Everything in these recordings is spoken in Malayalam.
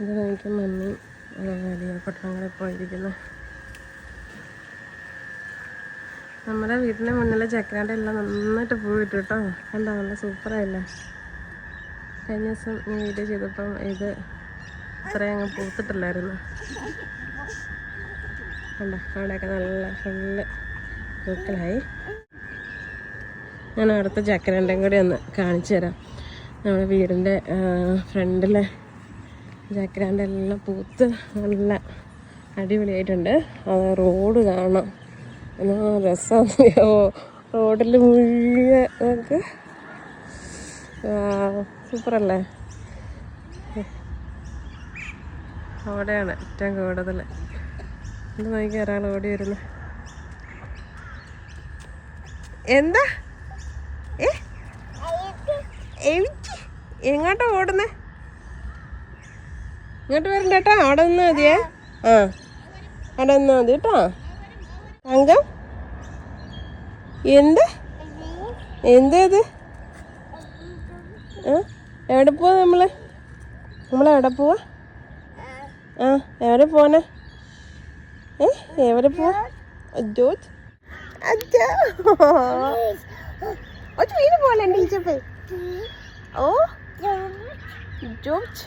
ഇത് എനിക്ക് മമ്മി വലിയ പോയിരിക്കുന്നത് നമ്മുടെ വീട്ടിന്റെ മുന്നിലെ ചക്കരാന്റെ എല്ലാം നന്നായിട്ട് പോയിട്ട് കേട്ടോ കണ്ടോ നല്ല സൂപ്പറായില്ലേ? കഴിഞ്ഞ ദിവസം ഞാൻ വീഡിയോ ചെയ്തപ്പം ഇത് അത്രയും അങ്ങ് പൂത്തിട്ടില്ലായിരുന്നു. കണ്ടോ അവിടെയൊക്കെ നല്ല ഫുള്ള് പൂക്കളായി. ഞാൻ അടുത്ത ചക്കരണ്ടയും കൂടി ഒന്ന് കാണിച്ചു തരാം. നമ്മുടെ വീടിന്റെ ഫ്രണ്ടിലെ ജാക്രാന്റെ എല്ലാം പൂത്ത് നല്ല അടിപൊളിയായിട്ടുണ്ട്. അത് റോഡ് കാണാം. എന്നാ രസമാണ് റോഡിൽ മുഴുവൻ നമുക്ക് സൂപ്പറല്ലേ? അവിടെയാണ് ഏറ്റവും കൂടുതൽ ഇത് നോക്കി ഒരാൾ ഓടി വരുന്നു. എന്താ? ഏ? എങ്ങോട്ടാ ഓടുന്നേ? ഇങ്ങോട്ട് വരണ്ട കേട്ടോ അവിടെ നിന്നാ മതിയേ. ആ അവിടെ നിന്നാ മതി കേട്ടോ. തങ്കം? എന്ത്? എന്താ ഇത്? ആ എവിടെ പോവാ നമ്മൾ? നമ്മളെവിടെ പോവാ? ആ എവിടെ പോവാനെ ഏ എവിടെ പോവാ? അജോ? അജോ. ഒറ്റ വീട് പോലെ ടീച്ചർ ഓ ജോർജ്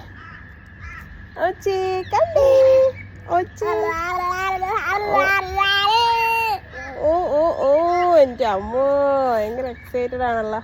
ഒച്ചേ കണ്ടേ ഒച്ചേ ഓ ഓ ഓ എന്റെ അമ്മോ ഭയങ്കര എക്സൈറ്റഡ് ആണല്ലോ